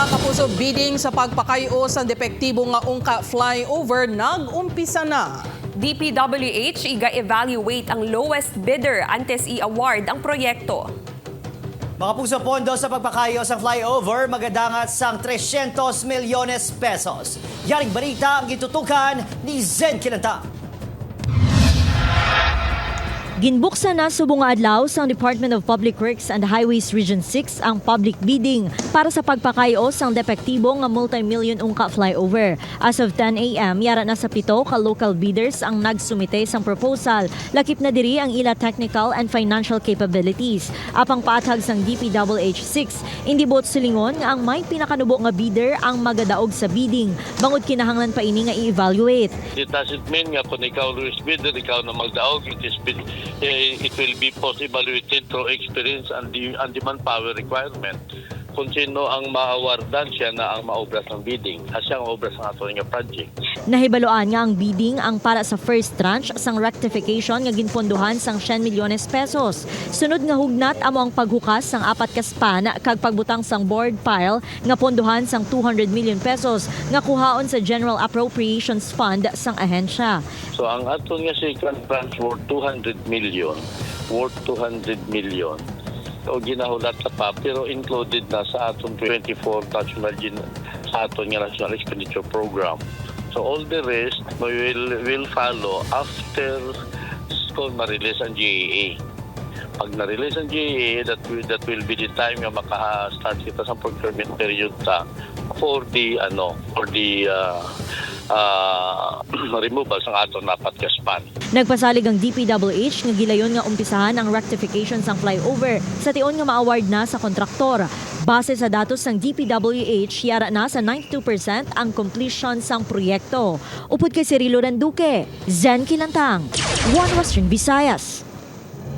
Proseso bidding sa pagpakayo sa depektibo nga ungka flyover nag-umpisa na. DPWH iga-evaluate ang lowest bidder antes i-award ang proyekto. Mga puso pondo sa pagpakayo sa flyover, magadangat sang 300 milyones pesos. Yaring balita ang gitutukan ni Zen Kilanta. Ginbuksan na subong adlaw sa Department of Public Works and Highways Region 6 ang public bidding para sa pagpakayo sang depektibo nga multi-million ungka flyover. As of 10 a.m., yara na sa pito ka local bidders ang nagsumite sang proposal. Lakip na diri ang ila technical and financial capabilities. Apang paatag sang DPWH 6, hindi bot silingon nga ang may pinakanubo nga bidder ang magadaog sa bidding. Bangod kinahanglan pa ini nga i-evaluate. It doesn't mean nga kung ikaw Luis Bidder, ikaw na magdaog, it, is, eh, it will be post evaluated through experience and, the, and demand power requirement. Kung sino ang maawardan siya na ang maobras ng bidding, at siya ang obras ng ato nga project. Nahibaloan nga ang bidding ang para sa first tranche sang rectification nga ginponduhan sang 10 milyones pesos. Sunod nga hugnat amo ang paghukas sang apat ka span kag pagbutang sang board pile nga ponduhan sang 200 million pesos nga kuhaon sa General Appropriations Fund sang ahensya. So ang ato nga second branch worth 200 million, worth 200 million, o ginahulat sa pa, pero included na sa atong 24 national sa aton nga national expenditure program. So all the rest we will will follow after kung ma-release ang GAA. Pag na-release ang GAA, that will, that will be the time nga maka-start kita sa procurement period ta for the ano for the uh, uh, removal sa aton dapat ka span. Nagpasalig ang DPWH nga gilayon nga umpisahan ang rectification sang flyover sa tion nga ma-award na sa kontraktor. Base sa datos ng DPWH, yara na sa 92% ang completion sang proyekto. Upod kay Cirilo Randuque, Zen Kilantang, One Western Visayas.